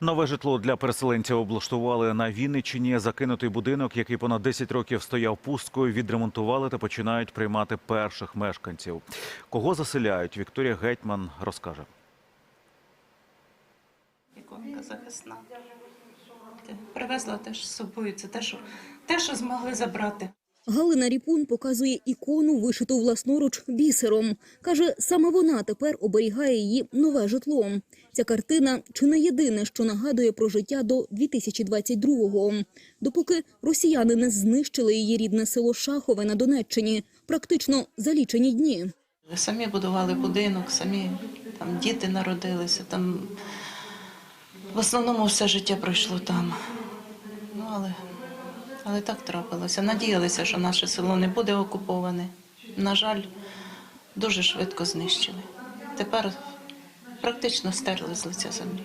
Нове житло для переселенців облаштували на Вінниччині. Закинутий будинок, який понад 10 років стояв пусткою, відремонтували та починають приймати перших мешканців. Кого заселяють? Вікторія Гетьман розкаже. Іконка захисна. Привезла теж з собою. Це те, що, те, що змогли забрати. Галина Ріпун показує ікону, вишиту власноруч бісером. Каже, саме вона тепер оберігає її нове житло. Ця картина чи не єдине, що нагадує про життя до 2022-го. Допоки росіяни не знищили її рідне село Шахове на Донеччині, практично за лічені дні. Самі будували будинок, самі там діти народилися. Там в основному все життя пройшло там. Ну, але, але так трапилося. Надіялися, що наше село не буде окуповане. На жаль, дуже швидко знищили. Тепер практично стерли з лиця землі.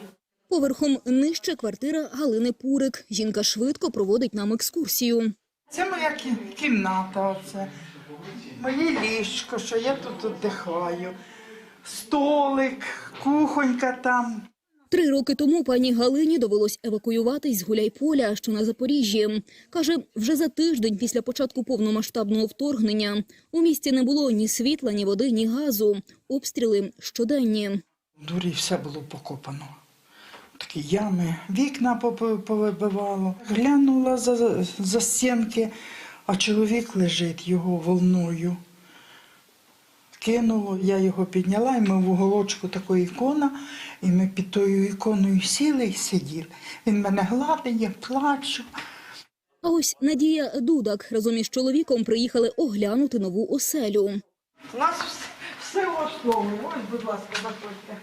Поверхом нижче квартира Галини Пурик. Жінка швидко проводить нам екскурсію. Це моя кі- кімната. Оце. Моє ліжко, що я тут віддихаю. Столик, кухонька там. Три роки тому пані Галині довелось евакуюватись з Гуляйполя, що на Запоріжжі. Каже, вже за тиждень після початку повномасштабного вторгнення у місті не було ні світла, ні води, ні газу. Обстріли щоденні. Дурі все було покопано. Такі ями, вікна повибивало. Глянула за, за стінки, а чоловік лежить його волною. Кинуло, я його підняла, і ми в уголочку така ікона, і ми під тою іконою сіли і сиділи. Він мене гладить, я плачу. А ось Надія Дудак разом із чоловіком приїхали оглянути нову оселю. У нас все, все влаштовує. Ось, будь ласка, заходьте.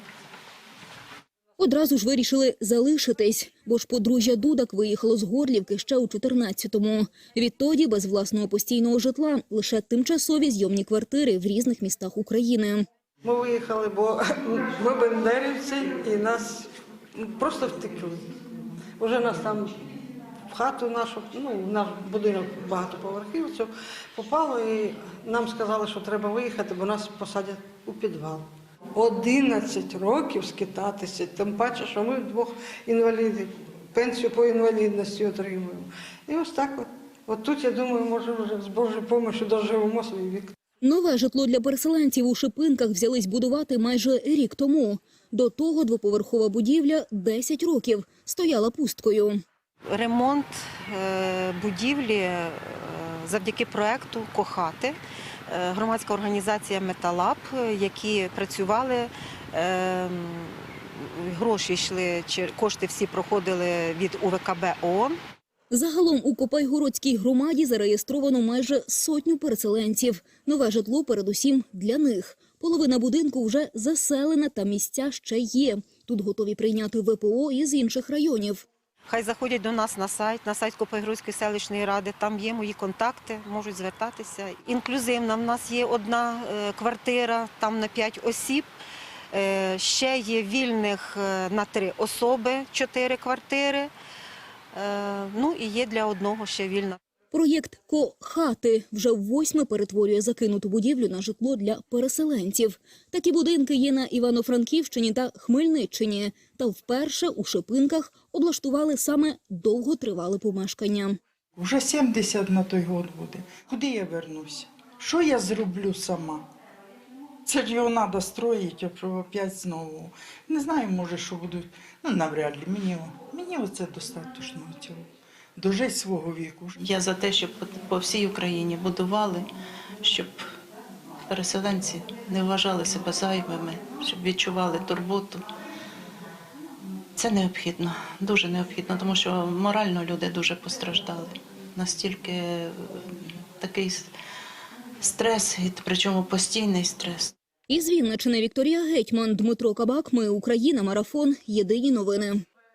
Одразу ж вирішили залишитись, бо ж подружжя Дудак виїхало з Горлівки ще у 14-му. Відтоді без власного постійного житла лише тимчасові зйомні квартири в різних містах України. Ми виїхали, бо ми бендерівці і нас просто втекли. Уже нас там в хату нашу, ну, в наш будинок багатоповерхівців попало і нам сказали, що треба виїхати, бо нас посадять у підвал. 11 років скитатися, тим паче, що ми двох інвалідів, пенсію по інвалідності отримуємо. І ось так от. От тут, я думаю, може вже з Божою допомогою доживемо свій вік. Нове житло для переселенців у Шипинках взялись будувати майже рік тому. До того двоповерхова будівля 10 років стояла пусткою. ремонт е, будівлі завдяки проекту Кохати, е, громадська організація Металаб, е, які працювали. е, Гроші йшли, чи кошти всі проходили від УВКБ ООН. Загалом у Копайгородській громаді зареєстровано майже сотню переселенців. Нове житло передусім для них. Половина будинку вже заселена, та місця ще є. Тут готові прийняти ВПО із інших районів. Хай заходять до нас на сайт, на сайт Копайгрузької селищної ради. Там є мої контакти, можуть звертатися. Інклюзивна в нас є одна е, квартира, там на 5 осіб. Е, Ще є вільних е, на три особи, чотири квартири. Ну і є для одного ще вільна. Проєкт «Ко-хати» вже восьме перетворює закинуту будівлю на житло для переселенців. Такі будинки є на Івано-Франківщині та Хмельниччині. Та вперше у Шипинках облаштували саме довготривале помешкання. Вже 70 на той год буде. Куди я вернуся? Що я зроблю сама? Це ж його треба строїти, щоб опять знову. Не знаю, може, що будуть. Ну, навряд ли. Мені, мені оце достатньо цього. Дожить свого віку. Я за те, щоб по- всій Україні будували, щоб переселенці не вважали себе зайвими, щоб відчували турботу. Це необхідно, дуже необхідно, тому що морально люди дуже постраждали. Настільки такий стрес, і причому постійний стрес. Із Вінничини Вікторія Гетьман, Дмитро Кабак. Ми Україна. Марафон. Єдині новини.